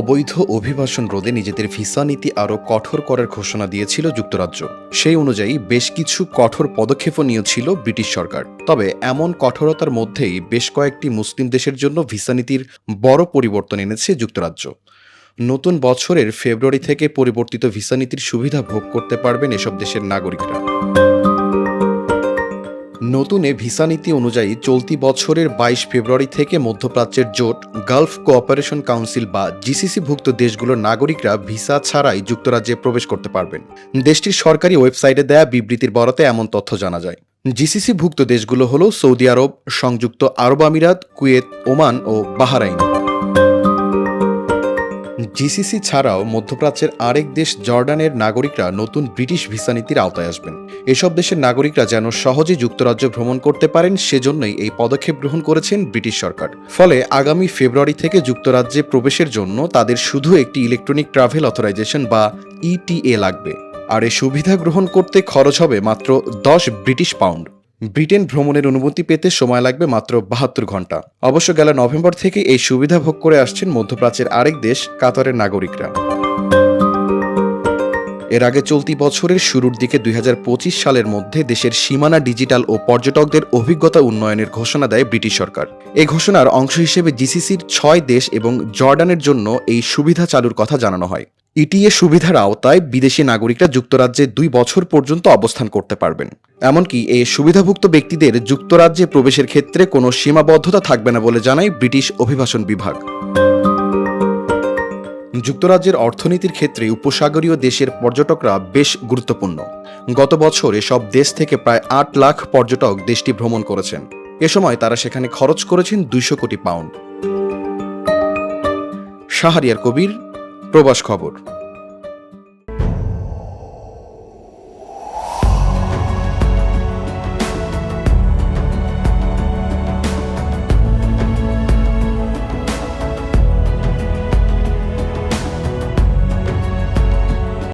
অবৈধ অভিবাসন রোধে নিজেদের ভিসা নীতি আরও কঠোর করার ঘোষণা দিয়েছিল যুক্তরাজ্য। সেই অনুযায়ী বেশ কিছু কঠোর পদক্ষেপও নিয়েছিল ব্রিটিশ সরকার। তবে এমন কঠোরতার মধ্যেই বেশ কয়েকটি মুসলিম দেশের জন্য ভিসা নীতির বড় পরিবর্তন এনেছে যুক্তরাজ্য। নতুন বছরের ফেব্রুয়ারি থেকে পরিবর্তিত ভিসা নীতির সুবিধা ভোগ করতে পারবেন এসব দেশের নাগরিকরা। নতুন এ ভিসা নীতি অনুযায়ী চলতি বছরের বাইশ ফেব্রুয়ারি থেকে মধ্যপ্রাচ্যের জোট, গালফ কোঅপারেশন কাউন্সিল বা জিসিসিভুক্ত দেশগুলোর নাগরিকরা ভিসা ছাড়াই যুক্তরাজ্যে প্রবেশ করতে পারবেন। দেশটির সরকারি ওয়েবসাইটে দেয়া বিবৃতির বরাতে এমন তথ্য জানা যায়। জিসিসিভুক্ত দেশগুলো হলো সৌদি আরব, সংযুক্ত আরব আমিরাত, কুয়েত, ওমান ও বাহারাইন। জিসিসি ছাড়াও মধ্যপ্রাচ্যের আরেক দেশ জর্ডানের নাগরিকরা নতুন ব্রিটিশ ভিসা নীতির আওতায় আসবেন। এসব দেশের নাগরিকরা যেন সহজে যুক্তরাজ্য ভ্রমণ করতে পারেন, সেজন্যই এই পদক্ষেপ গ্রহণ করেছেন ব্রিটিশ সরকার। ফলে আগামী ফেব্রুয়ারি থেকে যুক্তরাজ্যে প্রবেশের জন্য তাদের শুধু একটি ইলেকট্রনিক ট্রাভেল অথরাইজেশন বা ইটিএ লাগবে। আর এই সুবিধা গ্রহণ করতে খরচ হবে মাত্র দশ ব্রিটিশ পাউন্ড। ব্রিটেন ভ্রমণের অনুমতি পেতে সময় লাগবে মাত্র বাহাত্তর ঘণ্টা। অবশ্য গেল নভেম্বর থেকে এই সুবিধা ভোগ করে আসছেন মধ্যপ্রাচ্যের আরেক দেশ, কাতারের নাগরিকরা। এর আগে চলতি বছরের শুরুর দিকে দুই হাজার পঁচিশ সালের মধ্যে দেশের সীমানা ডিজিটাল ও পর্যটকদের অভিজ্ঞতা উন্নয়নের ঘোষণা দেয় ব্রিটিশ সরকার। এই ঘোষণার অংশ হিসেবে জিসিসির ছয় দেশ এবং জর্ডানের জন্য এই সুবিধা চালুর কথা জানানো হয়। ইটিএ সুবিধার আওতায় বিদেশি নাগরিকরা যুক্তরাজ্যে দুই বছর পর্যন্ত অবস্থান করতে পারবেন। এমনকি এই সুবিধাভুক্ত ব্যক্তিদের যুক্তরাজ্যে প্রবেশের ক্ষেত্রে কোনো সীমাবদ্ধতা থাকবে না বলে জানায় ব্রিটিশ অভিবাসন বিভাগ। যুক্তরাজ্যের অর্থনীতির ক্ষেত্রে উপসাগরীয় দেশের পর্যটকরা বেশ গুরুত্বপূর্ণ। গত বছর এসব দেশ থেকে প্রায় আট লাখ পর্যটক দেশটি ভ্রমণ করেছেন। এ সময় তারা সেখানে খরচ করেছেন দুইশো কোটি পাউন্ড। শাহরিয়ার কবির, প্রবাস খবর।